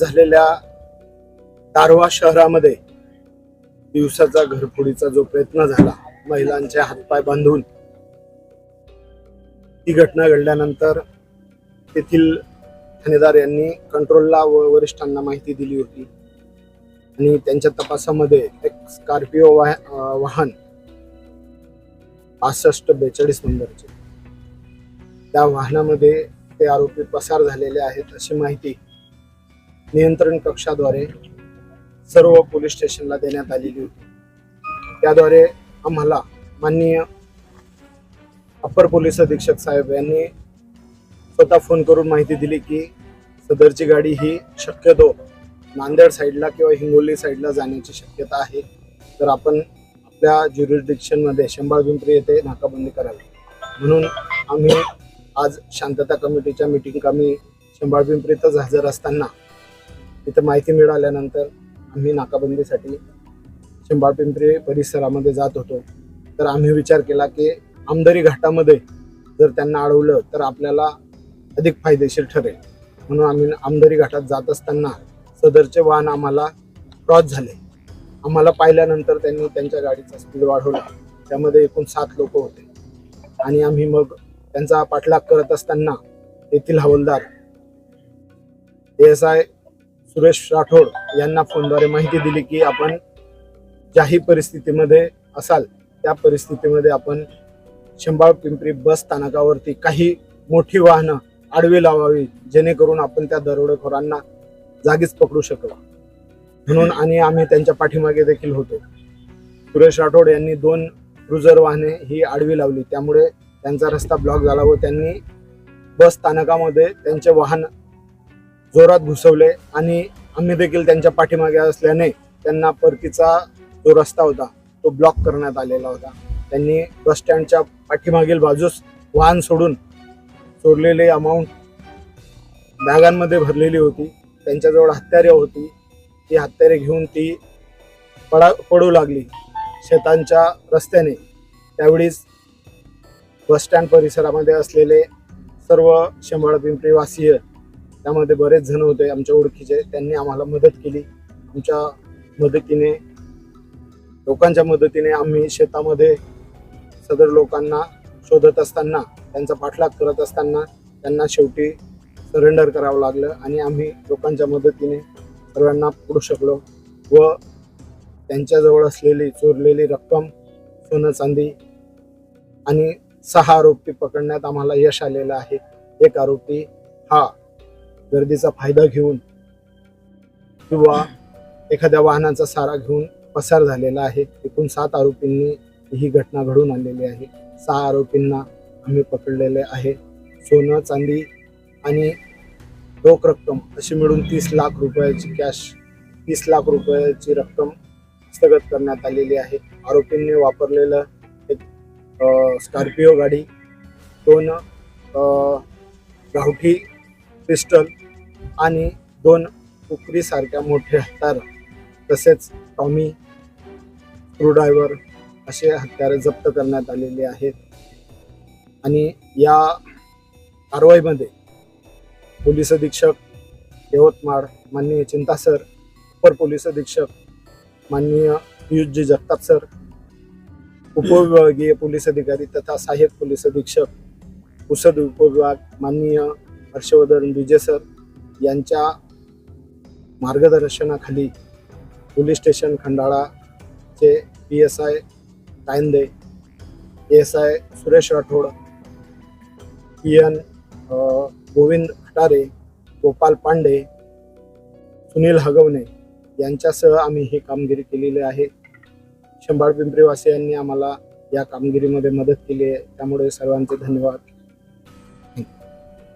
झालेल्या दारवा शहरामध्ये दिवसाचा घरफोडीचा जो प्रयत्न झाला महिलांचे हातपाय बांधून ही घटना घडल्यानंतर तेथील ठाणेदार यांनी कंट्रोलला व वरिष्ठांना माहिती दिली होती. आणि त्यांच्या तपासामध्ये एक स्कॉर्पिओ वाह वाहन पासष्ट बेचाळीस नंबरचे. त्या वाहनामध्ये ते आरोपी पसार झालेले आहेत अशी माहिती नियंत्रण कक्षाद्वारे सर्व पोलीस स्टेशनला देण्यात आलेली होती. त्याद्वारे आम्हाला माननीय अप्पर पोलीस अधीक्षक साहेब यांनी स्वतः फोन करून माहिती दिली की सदरची गाडी ही शक्यतो नांदेड साईडला किंवा हिंगोली साईडला जाण्याची शक्यता आहे. तर आपण आपल्या ज्युरिडिक्शनमध्ये शंभर पिंपरी येथे नाकाबंदी करावी. म्हणून आम्ही आज शांतता कमिटीच्या मिटिंग कामी शंभर पिंपरीतच हजर असताना तिथं माहिती मिळाल्यानंतर आम्ही नाकाबंदीसाठी शंभर पिंपरी परिसरामध्ये जात होतो. तर आम्ही विचार केला की आमदारी घाटामध्ये जर त्यांना अडवलं तर आपल्याला अधिक फायदेशीर ठरेल. म्हणून आम्ही आमदारी घाटात जात असताना सदरचे वाहन आम्हाला क्रॉस झाले. आम्हाला पाहिल्यानंतर त्यांनी त्यांच्या गाडीचा स्पीड वाढवला. त्यामध्ये एकूण सात लोक होते. आणि आम्ही मग त्यांचा पाठलाग करत असताना येथील हवालदार एस आय सुरेश राठोड यांना फोनद्वारे माहिती दिली की आपण ज्याही परिस्थितीमध्ये असाल त्या परिस्थितीमध्ये आपण शंभाळ पिंपरी बस स्थानकावरती काही मोठी वाहनं आडवी लावावी जेणेकरून आपण त्या दरोडेखोरांना जागीच पकडू शकलो. म्हणून आणि आम्ही त्यांच्या पाठीमागे देखील होतो. सुरेश राठोड यांनी दोन क्रुझर वाहने ही आडवी लावली. त्यामुळे त्यांचा रस्ता ब्लॉक झाला व त्यांनी बस स्थानकामध्ये त्यांचे वाहन जोरात घुसवले आणि आम्ही देखील त्यांच्या पाठीमागे असल्याने त्यांना परतीचा जो रस्ता होता तो ब्लॉक करण्यात आलेला होता. त्यांनी बस स्टँडच्या पाठीमागील बाजूस वाहन सोडून सोडलेली अमाऊंट बॅगांमध्ये भरलेली होती. त्यांच्याजवळ हत्यारे होती. ती हत्यारे घेऊन ती पडा पडू लागली शेतांच्या रस्त्याने. त्यावेळीच बसस्टँड परिसरामध्ये असलेले सर्व शंभर पिंपरी वासीय त्यामध्ये बरेच जण होते आमच्या ओळखीचे. त्यांनी आम्हाला मदत केली. आमच्या मदतीने लोकांच्या मदतीने आम्ही शेतामध्ये सदर लोकांना शोधत असताना त्यांचा पाठलाग करत असताना त्यांना शेवटी सरेंडर करावं लागलं आणि आम्ही लोकांच्या मदतीने सर्वांना पकडू शकलो व त्यांच्याजवळ असलेली चोरलेली रक्कम सोनं चांदी आणि सहा आरोपी पकडण्यात आम्हाला यश आलेलं आहे. एक आरोपी हा गर्दीचा फायदा घेऊन किंवा एखाद्या वाहनाचा सारा घेऊन पसार झालेला आहे. एकूण सात आरोपींनी ही घटना घडून आणलेली आहे. सहा आरोपींना आम्ही पकडलेले आहे. सोनं चांदी आणि रोख रक्कम अशी मिळून तीस लाख रुपयाची कॅश तीस लाख रुपयाची रक्कम हस्तगत करण्यात आलेली आहे. आरोपींनी वापरलेलं एक स्कॉर्पिओ गाडी दोन गावठी पिस्टल आणि दोन उकरीसारख्या मोठे हत्यार. तसेच टॉमी स्क्रूड्रायव्हर असे हत्यारे जप्त करण्यात आलेले आहेत. आणि या कारवाईमध्ये पोलीस अधीक्षक यवतमाळ माननीय चिंता सर अपर पोलीस अधीक्षक माननीय पियुषजी जगताप सर उपविभागीय पोलीस अधिकारी तथा सहाय्यक पोलीस अधीक्षक पुसद उपविभाग माननीय हर्षवर्धन विजय सर यांच्या मार्गदर्शनाखाली police station खंडाळाचे P S I Kayande S I Suresh Rathod P N Govind Khatare Gopal Pande Sunil Hagawane यांच्यासह आम्ही ही कामगिरी केलेली आहे. शंभाळ पिंपरीवासियांनी आम्हाला या कामगिरीमध्ये मदत केली आहे. त्यामुळे सर्वांचे धन्यवाद.